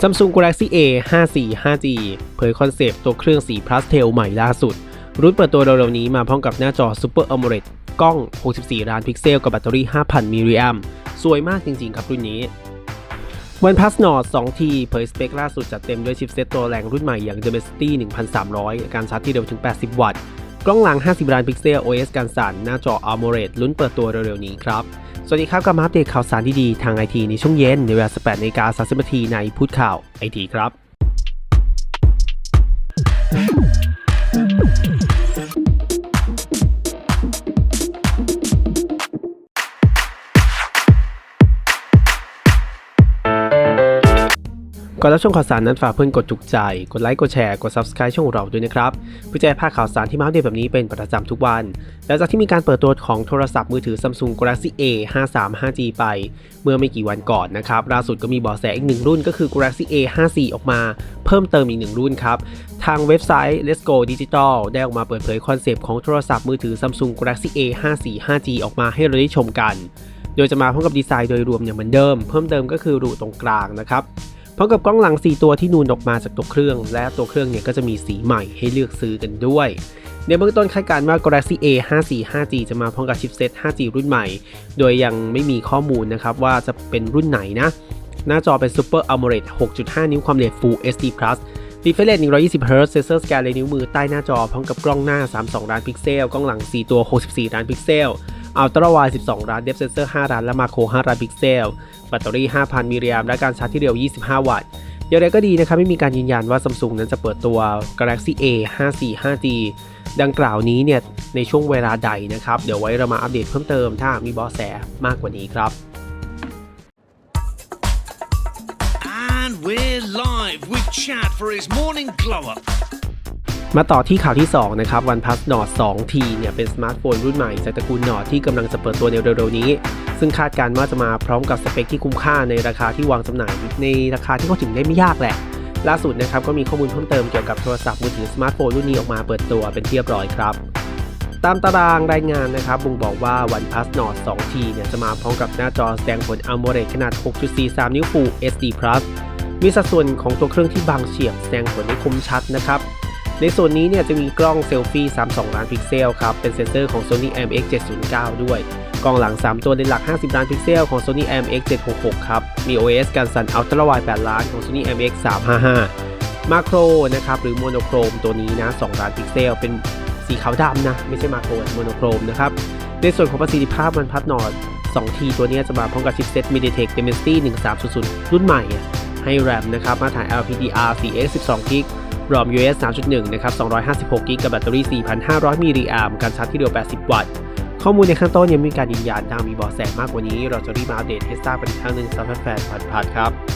Samsung Galaxy A 54 5G เผยคอนเซปต์ตัวเครื่องสีพาสเทลใหม่ล่าสุด รุ่นเปิดตัวเร็วๆนี้มาพร้อมกับหน้าจอ Super AMOLED กล้อง 64 ล้านพิกเซลกับแบตเตอรี่ 5,000 มิลลิแอมสวยมากจริงๆ ครับรุ่นนี้ OnePlus Nord 2T เผยสเปคล่าสุดจัดเต็มด้วยชิปเซตตัวแรงรุ่นใหม่อย่าง Dimensity 1300 การชาร์จที่เร็วถึง 80 วัตต์ กล้องหลัง 50 ล้านพิกเซล OS กันสั่นหน้าจอ AMOLED ลุ้นเปิดตัวเร็วๆนี้ครับ สวัสดีครับกลับมาอัปเดตข่าวสารดีๆ ทางไอทีในช่วงเย็นในเวลา18นาฬิกา30นาทีในพูดข่าวไอทีครับ ก่อนรับชมข่าวสารนั้นฝากเพื่อนกดถูกใจ กดไลค์ กดแชร์ กด Subscribe ช่องเราด้วยนะครับ เพื่อจะได้พลาดข่าวสารที่มาอัปเดตแบบนี้เป็นประจำทุกวัน หลังจากที่มีการเปิดตัวของโทรศัพท์มือถือ Samsung Galaxy A 53 5G ไป เมื่อไม่กี่วันก่อนนะครับ ล่าสุดก็มีบาะแสอีกหนึ่งรุ่นก็คือ Galaxy A 54ออกมา เพิ่มเติมอีกหนึ่งรุ่นครับ ทางเว็บไซต์ Let's Go Digital ได้ออกมาเปิดเผยคอนเซปต์ของโทรศัพท์มือถือ Samsung Galaxy A 54 5G ออกมาให้เราได้ชมกัน โดยจะมาพร้อมกับดีไซน์โดยรวมอย่างเหมือนเดิม เพิ่มเติมก็คือรูตรงกลางนะครับ พร้อมกับกล้องหลัง 4 ตัวที่นูนออกมาจากตัวเครื่อง และตัวเครื่องเนี่ยก็จะมีสีใหม่ให้เลือกซื้อกันด้วย ในเบื้องต้นคาดการณ์ว่า Galaxy A 54 5G จะมาพร้อมกับชิปเซต 5G รุ่นใหม่ โดยยังไม่มีข้อมูลนะครับว่าจะเป็นรุ่นไหนนะ หน้าจอเป็น Super AMOLED 6.5 นิ้วความละเอียด Full HD Plus Refresh Rate 120 Hz Sensor Scan เลยนิ้วมือใต้หน้าจอพร้อมกับกล้องหน้า 32 ล้านพิกเซล กล้องหลัง 4 ตัว 64 ล้านพิกเซล อัลตร้าไวด์12 ล้าน Depth Sensor 5ล้าน และมาโคร5ล้านพิกเซล แบตเตอรี่ 5,000 มิลลิแอมและการชาร์จที่เร็ว 25 วัตต์อย่างไรก็ดีนะครับไม่มีการยืนยันว่า Samsung นั้นจะเปิดตัว Galaxy A 54 5G ดังกล่าวนี้เนี่ยในช่วงเวลาใดนะครับ เดี๋ยวไว้เรามาอัปเดตเพิ่มเติมถ้ามีเบาะแสมากกว่านี้ครับ And we're live with Chad for his morning glow up. มาต่อที่ข่าวที่ 2 นะครับ OnePlus Nord 2T เนี่ยเป็นสมาร์ทโฟนรุ่นใหม่จากตระกูล Nord ที่กำลังจะเปิดตัวในเร็วๆนี้ ซึ่งคาดการณ์ว่าจะมาพร้อมกับสเปคที่คุ้มค่าในราคาที่วางจำหน่าย ในราคาที่เข้าถึงได้ไม่ยากแหละ ล่าสุดนะครับก็มีข้อมูลเพิ่มเติมเกี่ยวกับโทรศัพท์มือถือสมาร์ทโฟนรุ่นนี้ออกมาเปิดตัวเป็นที่เรียบร้อยครับ ตามตารางรายงานนะครับบ่งบอกว่า OnePlus Nord 2T เนี่ยจะมาพร้อมกับหน้าจอแสดงผล AMOLED ขนาด 6.43 นิ้ว Full HD Plus มีสัดส่วนของตัวเครื่องที่บางเฉียบแสดงผลได้คมชัดนะครับ ในส่วนนี้เนี่ยจะมีกล้องเซลฟี่32 ล้านพิกเซลครับ เป็นเซนเซอร์ของ Sony IMX 709 ด้วย กล้องหลัง 3 ตัวเลนหลัก 50 ล้านพิกเซลของ Sony IMX 766 ครับ มี OS การสั่น Ultra Wide 8 ล้านของ Sony IMX 355 มาโครนะครับหรือโมโนโครมตัวนี้นะ2ล้านพิกเซล เป็นสีขาวดำนะ ไม่ใช่มาโครโมโนโครมนะครับ ในส่วนของประสิทธิภาพมันพัดนอด 2T ตัวนี้จะมาพร้อมกับชิปเซ็ต MediaTek Dimensity 1300 รุ่นใหม่ ให้ RAM นะครับมาตรฐาน LPDR 4x รอม US 3.1 นะครับ 256 กิกับแบตเตอรี่ 4,500 มิลลิแอมป์การชาร์จที่เร็ว 80 วัตต์ ข้อมูลในขั้นต้นยังมีการยืนยันดังมีเบาะแสมากกว่านี้ เราจะรีบมาอัปเดตให้ทราบกันอีกครั้งหนึ่งสำหรับแฟนพันพัดครับ